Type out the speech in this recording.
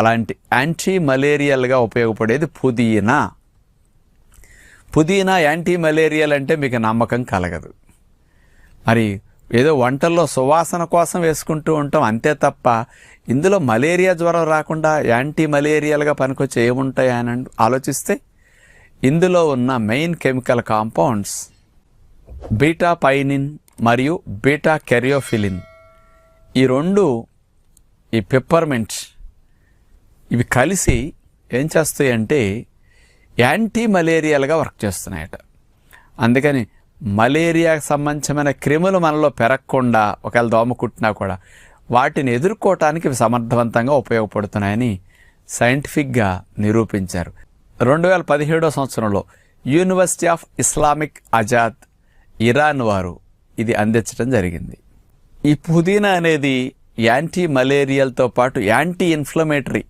అలాంటి యాంటీ మలేరియల్గా ఉపయోగపడేది పుదీనా. పుదీనా యాంటీ మలేరియల్ అంటే మీకు నమ్మకం కలగదు. మరి ఏదో వంటల్లో సువాసన కోసం వేసుకుంటూ ఉంటాం అంతే తప్ప ఇందులో మలేరియా జ్వరం రాకుండా యాంటీ మలేరియల్గా పనికొచ్చి ఏముంటాయని ఆలోచిస్తే ఇందులో ఉన్న main chemical compounds beta pinene మరియు బీటా కెరియోఫిలిన్. ఈ రెండు ఈ పెప్పర్మెంట్ ఇవి కలిసి ఏం చేస్తాయి అంటే యాంటీ మలేరియాలుగా వర్క్ చేస్తున్నాయట. అందుకని మలేరియాకు సంబంధించిన క్రిములు మనలో పెరగకుండా ఒకవేళ దోమ కుట్టినా కూడా వాటిని ఎదుర్కోవటానికి ఇవి సమర్థవంతంగా ఉపయోగపడుతున్నాయని సైంటిఫిక్గా నిరూపించారు. రెండు వేల పదిహేడో సంవత్సరంలో university of Islamic Azad Iran వారు ఇది అందించడం జరిగింది. ఈ పుదీనా అనేది యాంటీ మలేరియల్తో పాటు యాంటీ ఇన్ఫ్లమేటరీ